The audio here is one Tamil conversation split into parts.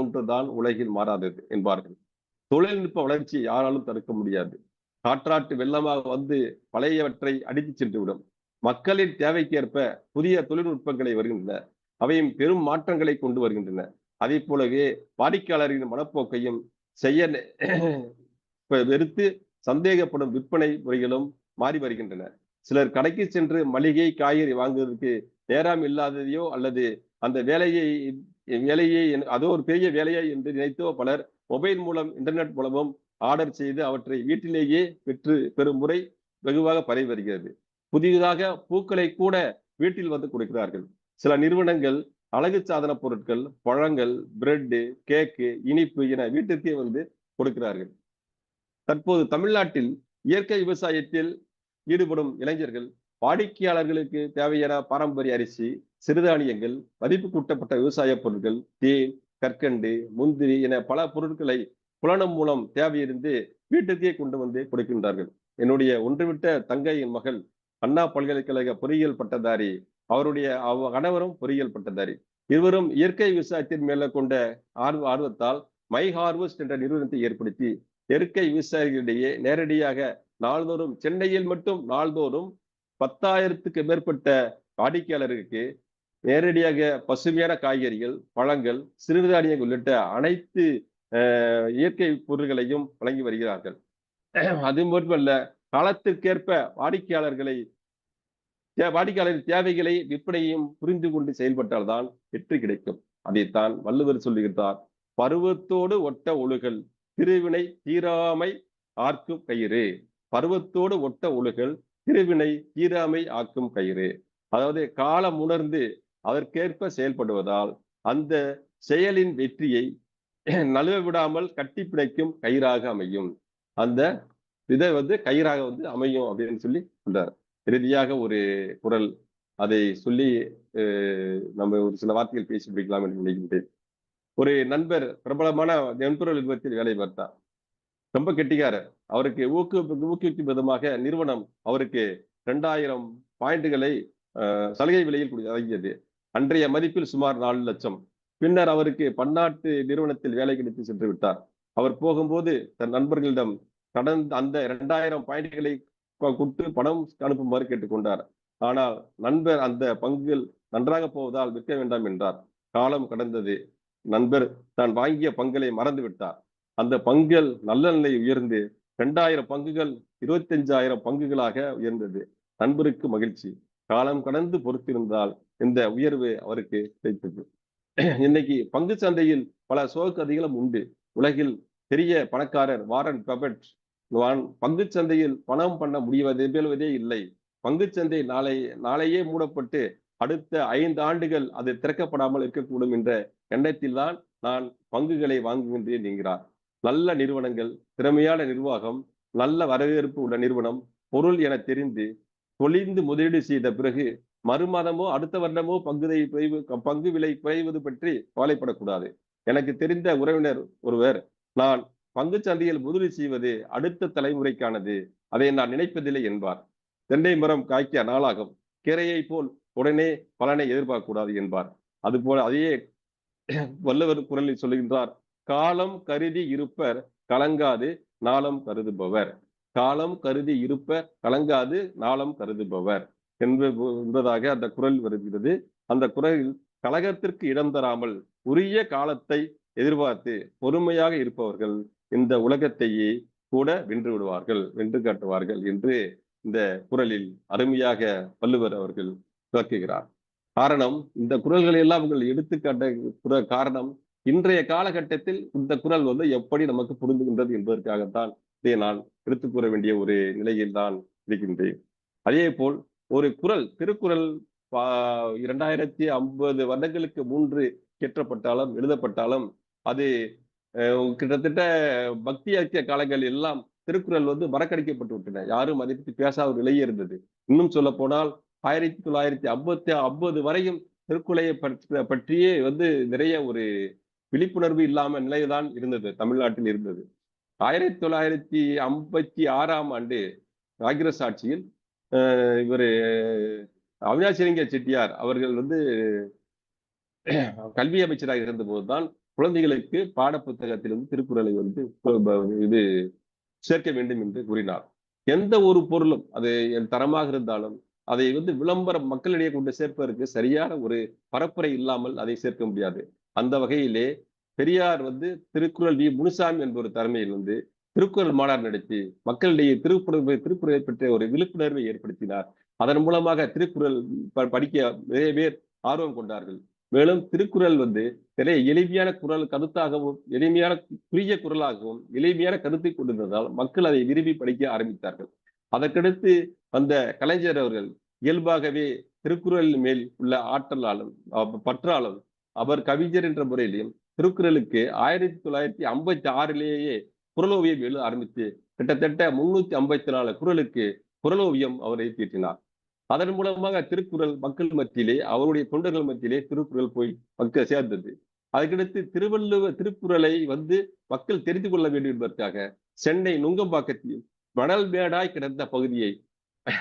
ஒன்றுதான் உலகில் மாறாதது என்பார்கள். தொழில்நுட்ப வளர்ச்சியை யாராலும் தடுக்க முடியாது. காற்றாட்டு வெள்ளமாக வந்து பழையவற்றை அடித்து சென்றுவிடும். மக்களின் தேவைக்கேற்ப புதிய தொழில்நுட்பங்களை வருகின்றன. அவையும் பெரும் மாற்றங்களை கொண்டு வருகின்றன. அதே போலவே வாடிக்கையாளர்களின் மனப்போக்கையும் செய்ய வெறுத்து சந்தேகப்படும் விற்பனை முறைகளும் மாறி வருகின்றன. சிலர் கடைக்கு சென்று மளிகை காய்கறி வாங்குவதற்கு நேரம் இல்லாததையோ அல்லது அந்த வேலையை வேலையை அதோ ஒரு பெரிய வேலையா என்று நினைத்தோ பலர் மொபைல் மூலம் இன்டர்நெட் மூலமும் ஆர்டர் செய்து அவற்றை வீட்டிலேயே பெற்று பெறும் முறை வெகுவாக பரவி வருகிறது புதியதாக பூக்களை கூட வீட்டில் வந்து கொடுக்கிறார்கள். சில நிறுவனங்கள் அழகு சாதன பொருட்கள் பழங்கள் பிரெட்டு கேக்கு இனிப்பு என வீட்டிற்கே வந்து கொடுக்கிறார்கள். தற்போது தமிழ்நாட்டில் இயற்கை விவசாயத்தில் ஈடுபடும் இளைஞர்கள் வாடிக்கையாளர்களுக்கு தேவையான பாரம்பரிய அரிசி சிறுதானியங்கள் மதிப்பு கூட்டப்பட்ட விவசாய பொருட்கள் தேன் கற்கண்டு முந்திரி என பல பொருட்களை புலனம் மூலம் தேவையிருந்து வீட்டுக்கே கொண்டு வந்து கொடுக்கின்றார்கள். என்னுடைய ஒன்றுவிட்ட தங்கையின் மகள் அண்ணா பல்கலைக்கழக பொறியியல் பட்டதாரி. அவருடைய அவ கணவரும் பொறியியல் பட்டதாரி. இருவரும் இயற்கை விவசாயத்தின் மேல கொண்ட ஆர்வ ஆர்வத்தால் மை ஹார்வெஸ்ட் என்ற நிறுவனத்தை ஏற்படுத்தி இயற்கை விவசாயிகளிடையே நேரடியாக நாள்தோறும் சென்னையில் மட்டும் நாள்தோறும் பத்தாயிரத்துக்கு மேற்பட்ட வாடிக்கையாளருக்கு நேரடியாக பசுமையான காய்கறிகள் பழங்கள் சிறுதானியங்கள் உள்ளிட்ட அனைத்து இயற்கை பொருள்களையும் வழங்கி வருகிறார்கள். அது மட்டுமல்ல காலத்திற்கேற்ப வாடிக்கையாளர்களை வாடிக்கையாளரின் தேவைகளை விற்பனையும் புரிந்து கொண்டு செயல்பட்டால்தான் வெற்றி கிடைக்கும். அதைத்தான் வள்ளுவர் சொல்லுகிறார் பருவத்தோடு ஒட்ட ஒழுகல் திருவினை தீராமை ஆர்க்கும் கயிறு. பருவத்தோடு ஒட்ட ஒழுகல் திருவினை தீராமை ஆக்கும் கயிறு. அதாவது காலம் உணர்ந்து அதற்கேற்ப செயல்படுவதால் அந்த செயலின் வெற்றியை நழுவ விடாமல் கட்டி பிணைக்கும் கயிறாக அமையும். அந்த இதை வந்து கயிறாக வந்து அமையும் அப்படின்னு சொல்லி சொல்றார். இறுதியாக ஒரு குரல் அதை சொல்லி நம்ம ஒரு சில வார்த்தைகள் பேசி பிடிக்கலாம் என்று நினைக்கின்றேன். ஒரு நண்பர் பிரபலமான நண்பர்கள் விபத்தில் வேலை பார்த்தார். ரொம்ப கெட்டிக்காரர். அவருக்கு ஊக்குவிப்பு ஊக்குவிக்கும் விதமாக நிறுவனம் அவருக்கு ரெண்டாயிரம் பாயிண்ட்டுகளை சலுகை விலையில் வழங்கியது. அன்றைய மதிப்பில் சுமார் நாலு லட்சம். பின்னர் அவருக்கு பன்னாட்டு நிறுவனத்தில் வேலை கிடைத்து சென்று விட்டார். அவர் போகும்போது தன் நண்பர்களிடம் கடந்த அந்த இரண்டாயிரம் பாயிண்ட்களை கொடுத்து பணம் அனுப்புமாறு கேட்டுக்கொண்டார் ஆனால் நண்பர் அந்த பங்குகள் நன்றாக போவதால் விற்க வேண்டாம் என்றார். காலம் கடந்தது. நண்பர் தான் வாங்கிய பங்களை மறந்து விட்டார். அந்த பங்குகள் நல்ல நிலை உயர்ந்து இரண்டாயிரம் பங்குகள் இருபத்தஞ்சாயிரம் பங்குகளாக உயர்ந்தது. நண்பருக்கு மகிழ்ச்சி. காலம் கடந்து பொறுத்திருந்தால் இந்த உயர்வு அவருக்கு கிடைத்தது. இன்னைக்கு பங்கு சந்தையில் பல சோகதிகளும் உண்டு. உலகில் பெரிய பணக்காரர் வாரன் பபட் பங்கு சந்தையில் பணம் பண்ண முடிவதே இல்லை. பங்கு சந்தை நாளை நாளையே மூடப்பட்டு அடுத்த ஐந்து ஆண்டுகள் அது திறக்கப்படாமல் இருக்கக்கூடும் என்ற எண்ணத்தில் தான் நான் பங்குகளை வாங்குகின்றேன் என்கிறார். நல்ல நிறுவனங்கள் திறமையான நிர்வாகம் நல்ல வரவேற்பு உள்ள நிறுவனம் பொருள் என தெரிந்து தொழிந்து முதலீடு செய்த பிறகு மறுமாதமோ அடுத்த வருடமோ பங்குதை குறைவு பங்கு விலை குறைவது பற்றி கவலைப்படக்கூடாது. எனக்கு தெரிந்த உறவினர் ஒருவர் நான் பங்கு சந்தையில் முதலீடு செய்வது அடுத்த தலைமுறைக்கானது அதை நான் நினைப்பதில்லை என்பார். தென்னை மரம் காய்க்க நாளாகும் கீரையை போல் உடனே பலனை எதிர்பார்க்கக்கூடாது என்பார். அதுபோல அதையே வல்லவர் குரலில் சொல்லுகின்றார் காலம் கருதி இருப்பர் கலங்காது நாளம் கருதுபவர். காலம் கருதி இருப்ப கலங்காது நாளம் கருதுபவர். என்பதாக அந்த குரல் வருகிறது. அந்த குரலில் கலகத்திற்கு இடம் தராமல் உரிய காலத்தை எதிர்பார்த்து பொறுமையாக இருப்பவர்கள் இந்த உலகத்தையே கூட வென்று விடுவார்கள் வென்று காட்டுவார்கள் என்று இந்த குரலில் அருமையாக வள்ளுவர் அவர்கள் விளக்குகிறார். காரணம் இந்த குரல்களை எல்லாம் உங்கள் எடுத்துக்காட்ட காரணம் இன்றைய காலகட்டத்தில் இந்த குரல் வந்து எப்படி நமக்கு புரிந்துகின்றது என்பதற்காகத்தான் இதை நான் எடுத்துக் கூற வேண்டிய ஒரு நிலையில் தான் இருக்கின்றேன். அதே போல் ஒரு குரல் திருக்குறள் இரண்டாயிரத்தி ஐம்பது வருடங்களுக்கு மூன்று கேற்றப்பட்டாலும் எழுதப்பட்டாலும் அது கிட்டத்தட்ட பக்தி இயக்கிய காலங்கள் எல்லாம் திருக்குறள் வந்து மறக்கடிக்கப்பட்டு விட்டன. யாரும் அதை பற்றி பேசாத ஒரு நிலையே இருந்தது. இன்னும் சொல்ல போனால் ஆயிரத்தி தொள்ளாயிரத்தி ஐம்பத்தி ஐம்பது வரையும் திருக்குறளை பற்றியே வந்து நிறைய ஒரு விழிப்புணர்வு இல்லாம நிலைதான் இருந்தது தமிழ்நாட்டில் இருந்தது. ஆயிரத்தி தொள்ளாயிரத்தி ஐம்பத்தி ஆறாம் ஆண்டு காங்கிரஸ் ஆட்சியில் இவர் அவினாசிலிங்க செட்டியார் அவர்கள் வந்து கல்வி அமைச்சராக இருந்தபோதுதான் குழந்தைகளுக்கு பாடப்புத்தகத்திலிருந்து திருக்குறளை வந்து இது சேர்க்க வேண்டும் என்று கூறினார். எந்த ஒரு பொருளும் அது தரமாக இருந்தாலும் அதை வந்து விளம்பரம் மக்களிடையே கொண்டு சேர்ப்பதற்கு சரியான ஒரு பரப்புரை இல்லாமல் அதை சேர்க்க முடியாது. அந்த வகையிலே பெரியார் வந்து திருக்குறள் வி. முனுசாமி என்ற ஒரு தலைமையில் வந்து திருக்குறள் மாநாடு நடத்தி மக்களிடையே திருக்குறள் திருக்குறளை பற்றிய ஒரு விழிப்புணர்வை ஏற்படுத்தினார். அதன் மூலமாக திருக்குறள் படிக்க நிறைய பேர் ஆர்வம் கொண்டார்கள். மேலும் திருக்குறள் வந்து நிறைய எளிமையான குரல் கருத்தாகவும் எளிமையான குறுகிய குரலாகவும் எளிமையான கருத்தை கொண்டிருந்ததால் மக்கள் அதை விரும்பி படிக்க ஆரம்பித்தார்கள். அதற்கடுத்து அந்த கலைஞர் அவர்கள் இயல்பாகவே திருக்குறள் மேல் உள்ள ஆற்றலாலும் பற்றாலும் அவர் கவிஞர் என்ற முறையிலும் திருக்குறளுக்கு ஆயிரத்தி தொள்ளாயிரத்தி ஐம்பத்தி ஆறிலேயே குரலோவியம் எழுத ஆரம்பித்து கிட்டத்தட்ட முன்னூத்தி ஐம்பத்தி நாலு குரலுக்கு குரலோவியம் அவரை தீட்டினார் அதன் மூலமாக திருக்குறள் மக்கள் மத்தியிலே அவருடைய தொண்டர்கள் மத்தியிலே திருக்குறள் போய் மக்கள் சேர்ந்தது. அதுக்கடுத்து திருவள்ளுவர் திருக்குறளை வந்து மக்கள் தெரிந்து கொள்ள வேண்டும் என்பதற்காக சென்னை நுங்கம்பாக்கத்தில் மணல் மேடாய் கிடந்த பகுதியை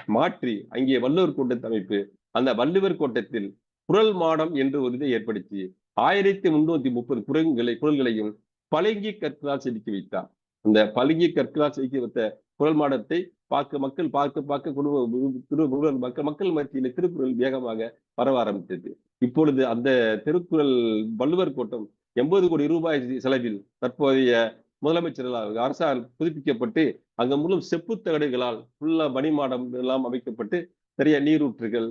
மாற்றி அங்கே வள்ளுவர் கூட்டத்தை அமைப்பு அந்த வள்ளுவர் கோட்டத்தில் குரல் மாடம் என்று ஒரு இதை ஏற்படுத்தி ஆயிரத்தி முன்னூத்தி முப்பது குரல்களை குரல்களையும் பழங்கி கற்களால் செதுக்கி வைத்தார். அந்த பழங்கி கற்களால் செதுக்கி வைத்த குரல் மாடத்தை பார்க்க மக்கள் பார்க்க பார்க்க குடும்ப மக்கள் மக்கள் மத்தியில திருக்குறள் வேகமாக பரவ ஆரம்பித்தது. இப்பொழுது அந்த திருக்குறள் வள்ளுவர் கோட்டம் எண்பது கோடி ரூபாய் செலவில் தற்போதைய முதலமைச்சர்களால் அரசால் புதுப்பிக்கப்பட்டு அங்க மூலம் செப்பு தகடுகளால் ஃபுல்லா மணிமாடம் எல்லாம் அமைக்கப்பட்டு நிறைய நீரூற்றுகள்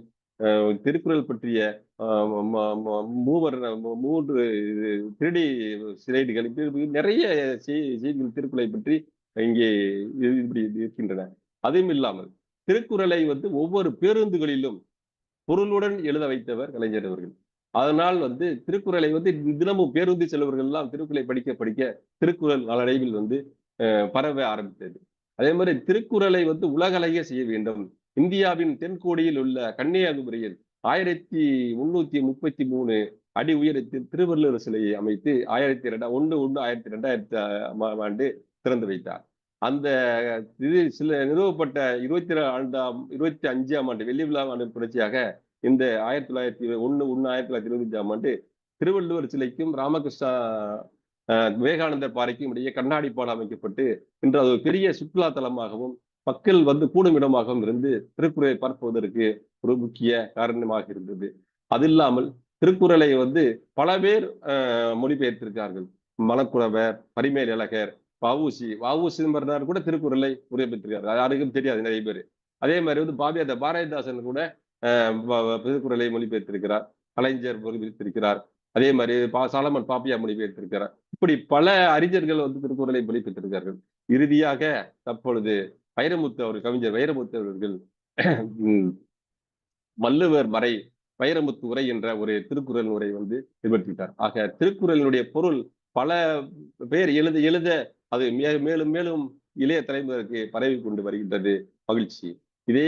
திருக்குறள் பற்றிய மூவர் மூன்று திருடி சிலைடுகள் நிறைய செய்திகள் திருக்குறளை பற்றி இங்கே இப்படி இருக்கின்றன. அதுவும் இல்லாமல் திருக்குறளை வந்து ஒவ்வொரு பேருந்துகளிலும் பொருளுடன் எழுத வைத்தவர் கலைஞர் அவர்கள். அதனால் வந்து திருக்குறளை வந்து தினமும் பேருந்து செல்வர்கள் எல்லாம் திருக்குறளை படிக்க படிக்க திருக்குறள் நாளடைவில் வந்து பரவ ஆரம்பித்தது. அதே மாதிரி திருக்குறளை வந்து உலகளய செய்ய வேண்டும். இந்தியாவின் தென்கோடியில் உள்ள கன்னியாகுமரியில் ஆயிரத்தி முன்னூத்தி முப்பத்தி மூணு அடி உயரத்தில் திருவள்ளுவர் சிலையை அமைத்து ஆயிரத்தி ரெண்டா ஒன்று ஒன்று ஆயிரத்தி ரெண்டாயிரத்தி ஆண்டு திறந்து வைத்தார். அந்த இது சில நிறுவப்பட்ட இருபத்தி ஆண்டாம் இருபத்தி அஞ்சாம் ஆண்டு வெள்ளி விழா ஆண்டு புரட்சியாக இந்த ஆயிரத்தி தொள்ளாயிரத்தி ஒன்று ஒன்று ஆயிரத்தி தொள்ளாயிரத்தி இருபத்தி அஞ்சாம் ஆண்டு திருவள்ளுவர் சிலைக்கும் ராமகிருஷ்ணா விவேகானந்தர் பாறைக்கும் இடையே கண்ணாடி பாலம் அமைக்கப்பட்டு இன்று அது ஒரு பெரிய சுற்றுலா தலமாகவும் மக்கள் வந்து கூடும் இடமாகவும் இருந்து திருக்குறளை பரப்புவதற்கு ஒரு முக்கிய காரணமாக இருந்தது. அது இல்லாமல் திருக்குறளை வந்து பல பேர் மொழிபெயர்த்திருக்கார்கள். மலக்குறவர் பரிமேல் இலகர் வவுசி வவு சிதம்பரனார் கூட திருக்குறளை மொழிபெயர்த்திருக்காரு யாருக்கும் தெரியாது நிறைய பேர். அதே மாதிரி வந்து பாபியா பாரதிதாசன் கூட திருக்குறளை மொழிபெயர்த்திருக்கிறார். கலைஞர் மொழிபெயர்த்திருக்கிறார். அதே மாதிரி பா சாலமன் பாப்பியா மொழிபெயர்த்திருக்கிறார். இப்படி பல அறிஞர்கள் வந்து திருக்குறளை மொழிபெயர்த்திருக்கிறார்கள். இறுதியாக தற்பொழுது வைரமுத்து அவர் கவிஞர் வைரமுத்து அவர்கள் வள்ளுவர் மறை வைரமுத்து உரை என்ற ஒரு திருக்குறள் உரை வந்து நிகழ்த்திட்டார் ஆக திருக்குறளினுடைய பொருள் பல பேர் எழுத எழுத அது மேலும் மேலும் இளைய தலைமுறைக்கு பரவி கொண்டு வருகின்றது. மகிழ்ச்சி. இதே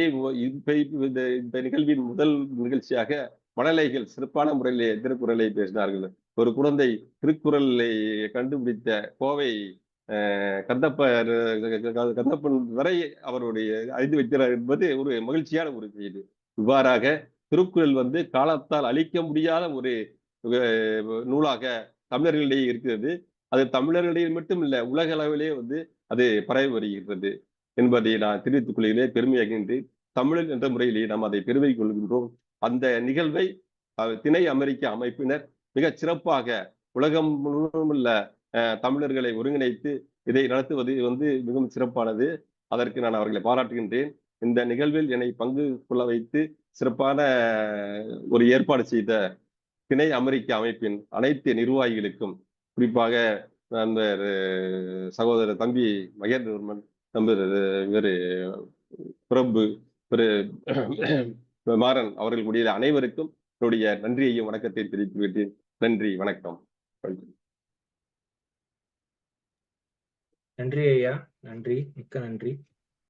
இந்த நிகழ்வின் முதல் நிகழ்ச்சியாக மழலைகள் சிறப்பான முறையிலே திருக்குறளை பேசினார்கள். ஒரு குழந்தை திருக்குறளை கண்டுபிடித்த கோவை கந்தப்பர் கந்தப்பன் வரை அவருடைய அறிந்து வைக்கிறார் என்பது ஒரு மகிழ்ச்சியான ஒரு செய்தி. இவ்வாறாக திருக்குறள் வந்து காலத்தால் அழிக்க முடியாத ஒரு நூலாக தமிழர்களிடையே இருக்கிறது. அது தமிழர்களிடையே மட்டும் இல்லை உலக அளவிலே வந்து அது பரவி வருகிறது என்பதை நான் தெரிவித்துக் கொள்கிறேன். பெருமையாகின்றேன் தமிழன் என்ற முறையிலே நாம் அதை பெருமை கொள்கின்றோம். அந்த நிகழ்வை திணை அமெரிக்க அமைப்பினர் மிக சிறப்பாக உலகம் முழுவதும் உள்ள தமிழர்களை ஒருங்கிணைத்து இதை நடத்துவது வந்து மிகவும் சிறப்பானது. அதற்கு நான் அவர்களை பாராட்டுகின்றேன். இந்த நிகழ்வில் என்னை பங்கு கொள்ள வைத்து சிறப்பான ஒரு ஏற்பாடு செய்த திணை அமெரிக்க அமைப்பின் அனைத்து நிர்வாகிகளுக்கும் குறிப்பாக நண்பர் சகோதரர் தம்பி மகேந்திரவர்மன் நம்பர் இவர் பிரபு திரு மாறன் அவர்கள் கூடிய அனைவருக்கும் என்னுடைய நன்றியையும் வணக்கத்தை தெரிவித்து விட்டேன் நன்றி வணக்கம். நன்றி ஐயா. நன்றி. மிக்க நன்றி.